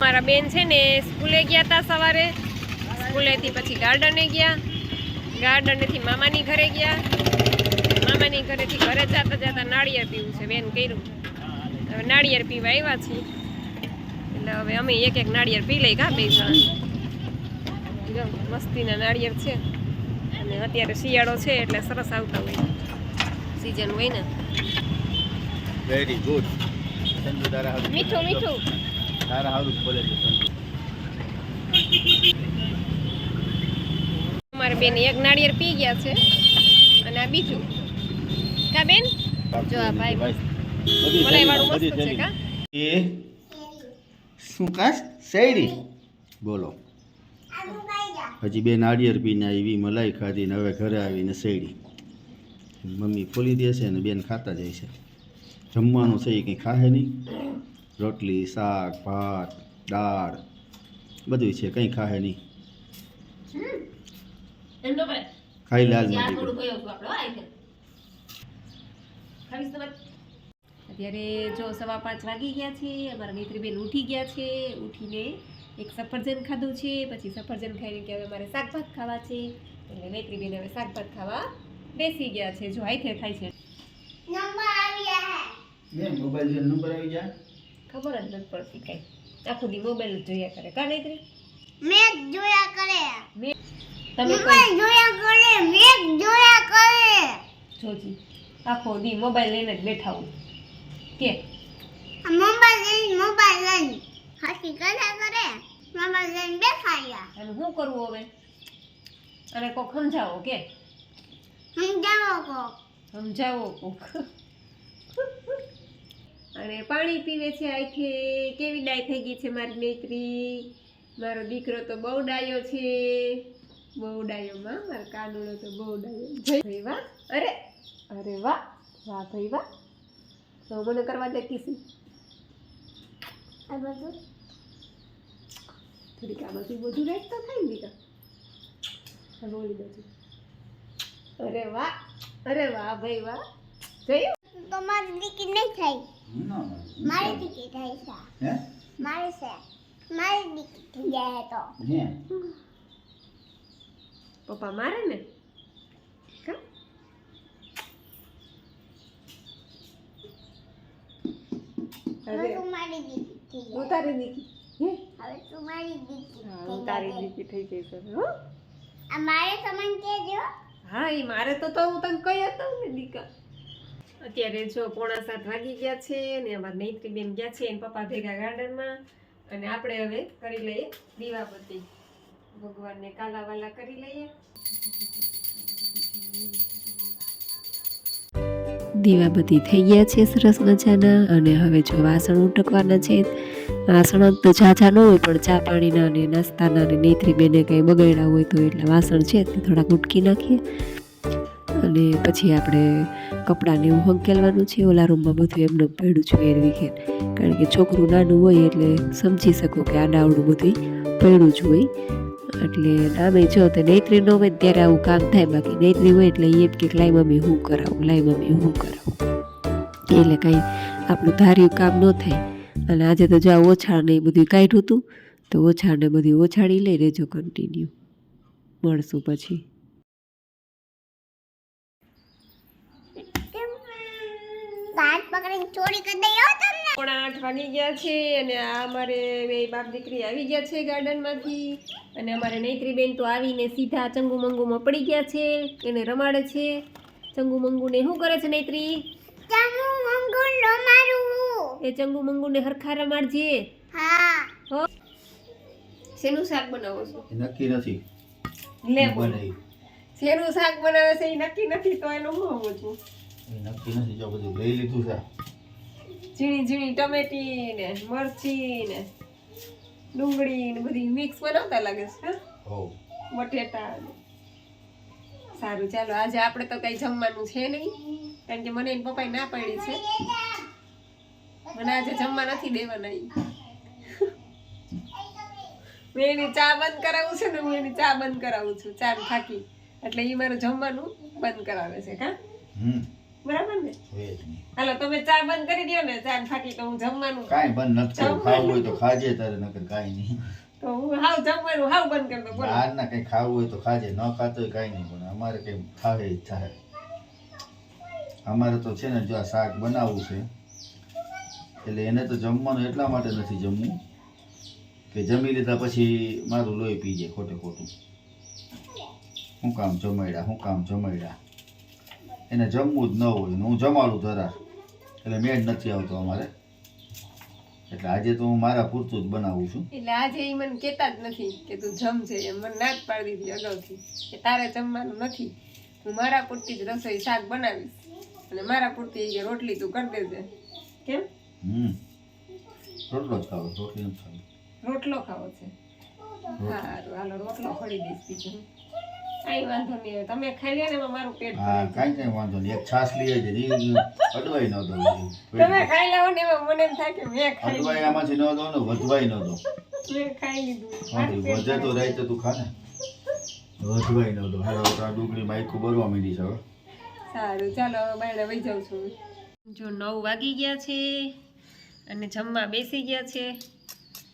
મારા બેન છે ને સ્કૂલે ગયા હતા સવારે. સ્કૂલેથી પછી ગાર્ડને ગયા. ગાર્ડનેથી મામાની ઘરે ગયા. મામાની ઘરેથી ઘરે જતા જતા નાળિયેર પીવું છે બેન કર્યું. હવે નાળિયેર પીવા આવ્યા છીએ. એટલે હવે અમે એક એક નાળિયેર પી લઈ ગા બે મસ્તીના નાળિયેર છે. અને અત્યારે શિયાળો છે એટલે સરસ આવતા હોય. સિઝન હોય ને. વેરી ગુડ સંજુ તારા હારું મીઠું મીઠું. તારા હારું બોલે છે સંજુ. અમારા બેન એક નાળિયેર પી ગયા છે અને આ બીજું. કા બેન? જો આ ભાઈ બધી મલાઈ વાળું મસ્ત છે કા એ શું કાશ શેરડી બોલો. હજી બે નાળિયેર પીને આવી મલાઈ ખાધી ને હવે ઘરે આવીને શેડી મમ્મી ખોલી દે છે અને બેન ખાતા જાય છે. જમવાનું છે એ કંઈ ખાહે નહીં. રોટલી શાક ભાત દાળ બધું છે કંઈ ખાહે નહીં. ખાઈ લાલ અત્યારે જો સવા પાંચ વાગી ગયા છે અમારા મિત્રીબેન ઉઠી ગયા છે ઉઠીને એક સફરજન ખાધું છે પછી સફરજન ખાઈને કે હવે મારે શાકભાત ખાવા છે એટલે મૈત્રીબેન હવે શાકભાત ખાવા બેસી ગયા છે જો હાઈથે ખાય છે. મોબાઈલ જે નંબર આવી જાય. ખબર જ નથી પડતી કઈ. આખો દી મોબાઈલ જ જોયા કરે. કા નેત્રી? મેઘ જોયા કરે. તમે મોબાઈલ જોયા કરે. મેઘ જોયા કરે. જોજી. આખો દી મોબાઈલ લઈને જ બેઠા હું કે? મોબાઈલ લઈને મોબાઈલ લઈને. હસી કર્યા કરે. મોબાઈલ લઈને બેસાડ્યા અને શું કરવું હવે? અને કોક સમજાવો કે? સમજાવો કો સમજાવો કોક. અને પાણી પીવે છે આખે કેવી ડાય થઈ ગઈ છે મારી નેત્રી મારો દીકરો તો બહુ ડાયો છે. બહુ ડાયો માં. મારો કાનુડો તો બહુ ડાયો. જય ભાઈ વાહ અરે અરે વાહ વાહ ભાઈ વાહ તો મને કરવા દે કીસી આ બધું? થોડીક આ બધું બધું રેટ તો થાય ને દીકરા. બોલી બધું અરે વાહ અરે વાહ ભાઈ વાહ જોયું. તો મારી દીકરી નહીં ના, મારી દીકરી થઈ છે. હે? મારી છે. મારી દીકરી થઈ જાય તો. હે? પપ્પા મારે ને? કા હવે તું મારી દીકરી થઈ હું જાય તારી દીકી હે? હવે તું મારી દીકરી હા થઈ હું તારી દીકી થઈ હવે, હો? આ મારે સમાન કેજો હા એ મારે તો તો હું તને કહી હતું ને દીકા. અત્યારે જો પોણા સાત વાગી ગયા છે અને અમારા નૈત્રી બેન ગયા છે એના પપ્પા ભેગા ગાર્ડનમાં. અને આપણે હવે કરી લઈએ દીવાબત્તી ભગવાનને કાલા વાલા કરી લઈએ. દીવાબત્તી થઈ ગયા છે સરસ મજાના અને હવે જો વાસણ ઉટકવાના છે, વાસણ તો ઝાઝા ન હોય પણ ચા પાણીના અને નાસ્તાના અને નેત્રી બેને કંઈ બગડ્યા હોય તો એટલા વાસણ છે, તે થોડાક ઉટકી નાખીએ. અને પછી આપણે કપડાને એવું હંકેલવાનું છે, ઓલા રૂમમાં બધું એમને પડ્યું છું એરવી વિખેર કારણ કે છોકરું નાનું હોય એટલે સમજી શકો કે આડાવડું બધું પડ્યું જ હોય. એટલે નામે જો તો નૈત્રી ન હોય ત્યારે આવું કામ થાય. બાકી નૈત્રી હોય એટલે એમ કે લાઈ મમ્મી હું કરાવું લાઈ મમ્મી હું કરાવું. એટલે કાંઈ આપણું ધાર્યું કામ ન થાય. અને આજે તો જો આ ઓછાળ ને એ બધું કાઢ્યું હતું તો ઓછાળ ને બધું ઓછાળી લઈ રહેજો કન્ટિન્યુ મળશું પછી. હાથ પકડીને ચોરી કરી દઈ હો તમને. પણ આઠ વાગી ગયા છે અને આ અમારે બે બાપ દીકરી આવી ગયા છે ગાર્ડનમાંથી. અને અમારે નૈત્રી બેન તો આવીને સીધા ચંગુ મંગુમાં પડી ગયા છે. એને રમાડે છે. ચંગુ મંગુને શું કરે છે નૈત્રી ચંગુ મંગુ રમાડું. એ ચંગુ મંગુને હરખા રમાડજે હા. હો. શેનું શાક બનાવો છો? નક્કી નથી. લે. બનાવી. શેનું શાક બનાવે છે એ નક્કી નથી તો એનું હું હોવું છું? નક્કી નથી જો બધું લઈ લીધું છે. ઝીણી ઝીણી ટમેટી ને મરચી ને ડુંગળી ને બધી મિક્સ બનાવતા લાગે છે બટેટા સારું ચાલો આજે આપણે તો કઈ જમવાનું છે નહીં કારણ કે મને એ પપ્પાએ ના પાડી છે. મને આજે જમવા નથી દેવાના. મેં એની ચા બંધ કરાવું છે ને હું એની ચા બંધ કરાવું છું ચા થાકી. એટલે એ મારું જમવાનું બંધ કરાવે છે હા બરાબર ને? હાલો તમે ચા બંધ કરી દો ને ચા ફાટી તો હું જમવાનું કાંઈ બંધ નથી ખાવું હોય તો ખાજે તારે નકર કાંઈ નહીં. તો હું હાવ જમવાનું હાવ બંધ કરી દો બોલો. બહારના કંઈ ખાવું હોય તો ખાજે ન ખાતો હોય કાંઈ નહીં પણ અમારે કંઈ ખાવે જ થાય. અમારે તો છે ને જો આ શાક બનાવવું છે એટલે એને તો જમવાનું એટલા માટે નથી જમવું કે જમી લીધા પછી મારું લોહી પી જાય ખોટે ખોટું. શું કામ જમાડ્યા શું કામ જમાડ્યા. એને જમવું જ ન હોય હું જમાડું ધરા એટલે મેળ નથી આવતો અમારે. એટલે આજે તો હું મારા પૂરતું જ બનાવું છું. એટલે આજે એ મને કહેતા જ નથી કે તું જમજે. એમ મને ના જ પાડી દીધી અગાઉથી કે તારે જમવાનું નથી. હું મારા પૂરતી જ રસોઈ શાક બનાવીશ. અને મારા પૂરતી એ રોટલી તું કરી દેજે. કેમ? હમ. રોટલો જ ખાવો. રોટલી નથી ખાવી. રોટલો ખાવો છે. સારું હાલો રોટલો ખડી દઈશ બીજું. કાંઈ વાંધો નહીં તમે ખાઈ લ્યો ને એમાં મારું પેટ હા ભરાઈ કાંઈ કાંઈ વાંધો નહીં. એક છાશ લઈ આવજે. ઈ અડવાઈ ન દો તમે ખાઈ લાવો ને એમાં મને એમ થાય કે મેં ખાઈ અડવાઈ આમાંથી ન દો ને વધવાઈ ન દો. મેં ખાઈ લીધું. વધે તો ભરાઈ તો તું ખા ને. વધવાઈ ન દો. હાલો આ ડુંગળી માયખું બરવા માંડી છે સારું ચાલો બાયણે વહી જાઉં છું. જો નવ વાગી ગયા છે અને જમવા બેસી ગયા છે.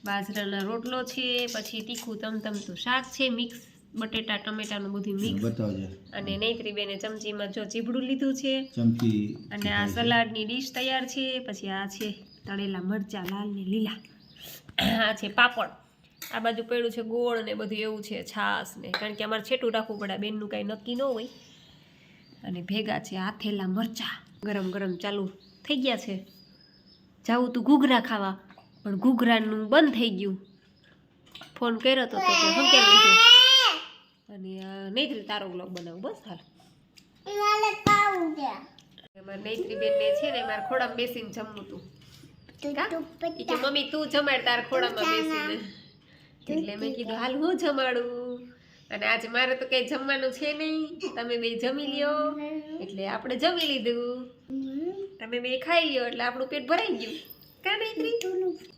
બાજરાના રોટલો છે પછી તીખું તમતમતું શાક છે મિક્સ. બટેટા ટમેટાનું બધું મિક્સ બતાવજે. અને નૈત્રી બેને ચમચીમાં જો ચીબડું લીધું છે. ચમચી અને આ સલાડની ડીશ તૈયાર છે. પછી આ છે તળેલા મરચાં લાલ ને લીલા. આ છે પાપડ. આ બાજુ પડ્યું છે ગોળ ને બધું એવું છે છાસ ને. કારણ કે અમારે છેટું રાખવું પડે બેનનું કાંઈ નક્કી ન હોય. અને ભેગા છે આથેલા મરચાં. ગરમ ગરમ ચાલુ થઈ ગયા છે. જાવું તું ઘૂઘરા ખાવા પણ ઘૂઘરાનું બંધ થઈ ગયું. ફોન કર્યો તો હંકેલ લીધું. અને નૈત્રી તારો બ્લોગ બનાવું. બસ હાલ. નૈત્રી બેન બેનને છે ને મારા ખોડામાં બેસીને જમવું તું કા? મમ્મી તું જમાડ તાર ખોડામાં બેસીને. એટલે મેં કીધું હાલ હું જમાડું. અને આજે મારે તો કઈ જમવાનું છે નહીં. તમે બે જમી લ્યો. એટલે આપણે જમી લીધું. તમે બે ખાઈ લ્યો એટલે આપણું પેટ ભરાઈ ગયું. કા નૈત્રી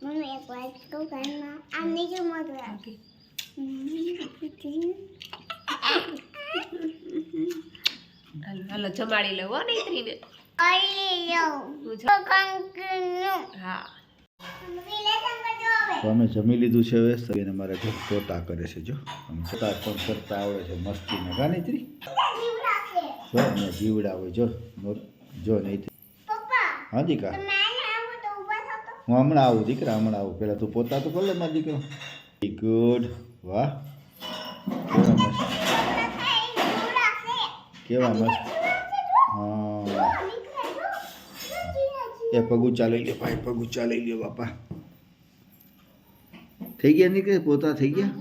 મમ્મી એક વાત કહું ઘરમાં. આ નીચે મત રાખ હાલો, જમાડી લઉં નૈત્રીને. અમે જમી લીધું છે હવે. અને મારા ઘર પોતા કરે છે, જો. પોતા પણ કરતા આવડે છે, મસ્તીને. કા નૈત્રી? જો અહીંયા જીવડા હોય જો જો, નૈત્રી. હા દીકા તો મેં આવું તો ઊભા થતો હું હમણાં આવું, દીકરા, હમણાં આવું. પેલા તું પોતા તો કર લે મારા દીકરો. ગુડ વાહ. કેવા મસ્ત? કેવા મસ્ત હા. એ પગુચા લઈ લ્યો ભાઈ પગુચા લઈ લ્યો બાપા. થઈ ગયા નીકળે પોતા થઈ ગયા?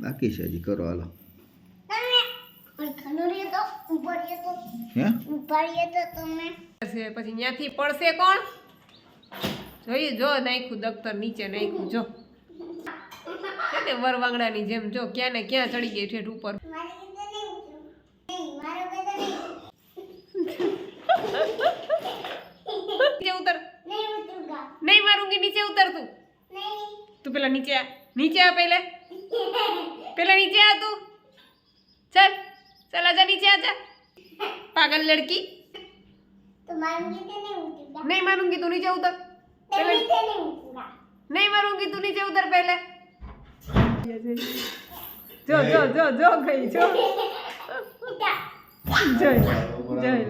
બાકી છે. હજી કરો હાલો. પછી ત્યાંથી પડશે કોણ? જોઈએ જો નાખ્યું દફતર નીચે નાખ્યું જો. ને વરવાંગડાની જેમ જો ક્યાં ને ક્યાં ચડી ગઈ ઠેઠ ઉપર નીચે ઉતર નહીં મારુંગી નીચે ઉતર તું તું પેલા નીચે આ નીચે આ પહેલે પેલા નીચે આ તું ચાલ ચાલ આજા નીચે આજા પાગલ લડકી नहीं मारूंगी तू नीचे उतर पहले नहीं मारूंगी तू नीचे उतर पहले જો જો જો જો ગઈ જો જોઈ જોઈ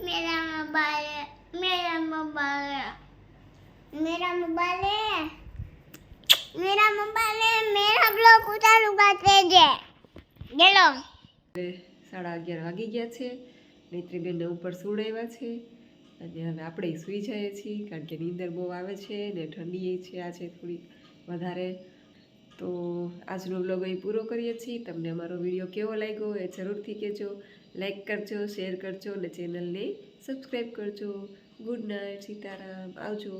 મેરા મોબાઈલ મેરા મોબાઈલ મેરા મોબાઈલ મેરા મોબાઈલ મેરા બ્લોગ ઉતારું ગાતે જે ગેલો સાડા અગિયાર વાગી ગયા છે નેત્રીબેનને ઉપર સુડાવ્યા છે અને હવે આપણે સૂઈ જઈએ છીએ કારણ કે નીંદર બહુ આવે છે ને ઠંડી એ છે આ છે થોડી વધારે. તો આજનો બ્લોગ અહીં પૂરો કરીએ છીએ. તમને અમારો વીડિયો કેવો લાગ્યો એ જરૂરથી કહેજો. લાઇક કરજો શેર કરજો અને ચેનલને સબસ્ક્રાઈબ કરજો. Good night Sitaram. આવજો.